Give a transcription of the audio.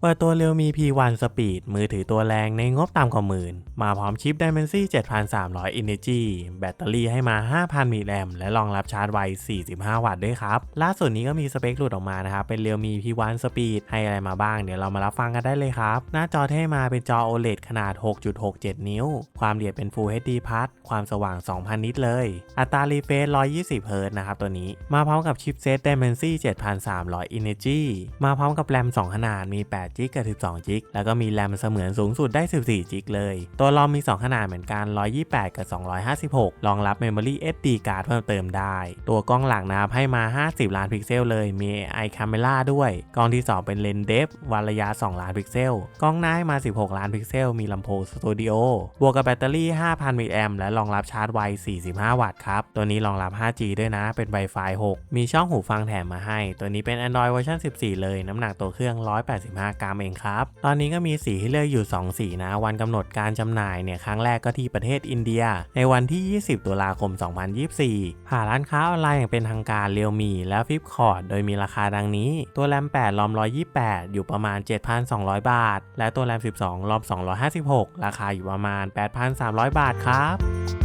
เปิดตัว Realme P1 Speed มือถือตัวแรงในงบต่ำกว่าหมื่น มาพร้อมชิป Dimensity 7300 Energy แบตเตอรี่ให้มา 5,000 มิลลิแอมและรองรับชาร์จไว 45 วัตต์ด้วยครับ ล่าสุดนี้ก็มีสเปคหลุดออกมานะครับ เป็น Realme P1 Speed ให้อะไรมาบ้าง เดี๋ยวเรามารับฟังกันได้เลยครับ หน้าจอที่ให้มาเป็นจอ OLED ขนาด 6.67 นิ้ว ความละเอียดเป็น Full HD Plus ความสว่าง 2,000 นิตเลย อัตรารีเฟรช120 Hz นะครับตัวนี้ มาพร้อมกับชิปเซต Dimensity 7300 Energy มาพร้อมกับแรม 2 ขนาดมี8 g กับ 12 g แล้วก็มีแรมเสมือนสูงสุดได้ 14 g เลย ตัวรอมมี 2 ขนาดเหมือนกัน 128 กับ 256 รองรับ Memory SD card เพิ่มเติมได้ ตัวกล้องหลังนะครับให้มา 50 ล้านพิกเซลเลย มี AI Camera ด้วย กล้องที่ 2 เป็นเลนเดฟวัดระยะ 2 ล้านพิกเซล กล้องหน้าให้มา 16 ล้านพิกเซล มีลำโพงสตูดิโอบวกกับแบตเตอรี่ 5,000 มิลลิแอมและรองรับชาร์จไว 45 วัตต์ครับ ตัวนี้รองรับ 5G ด้วยนะ เป็น Wi-Fi 6 มีช่องหูฟังแถมมาให้ ตัวนี้เป็น Android เวอร์ชัน14 เลย น้ำหนักตัวเครื่อง 185กรัมเองครับ ตอนนี้ก็มีสีให้เลือกอยู่ 2 สีนะ วันกำหนดการจำหน่ายเนี่ยครั้งแรกก็ที่ประเทศอินเดีย ในวันที่ 20 ตุลาคม 2024 ผ่านร้านค้าออนไลน์อย่างเป็นทางการเรียวมีและฟิปคอร์ดโดยมีราคาดังนี้ ตัวแรม8รอม 128 อยู่ประมาณ 7,200 บาท และตัวแรม 12รอม 256 ราคาอยู่ประมาณ 8,300 บาทครับ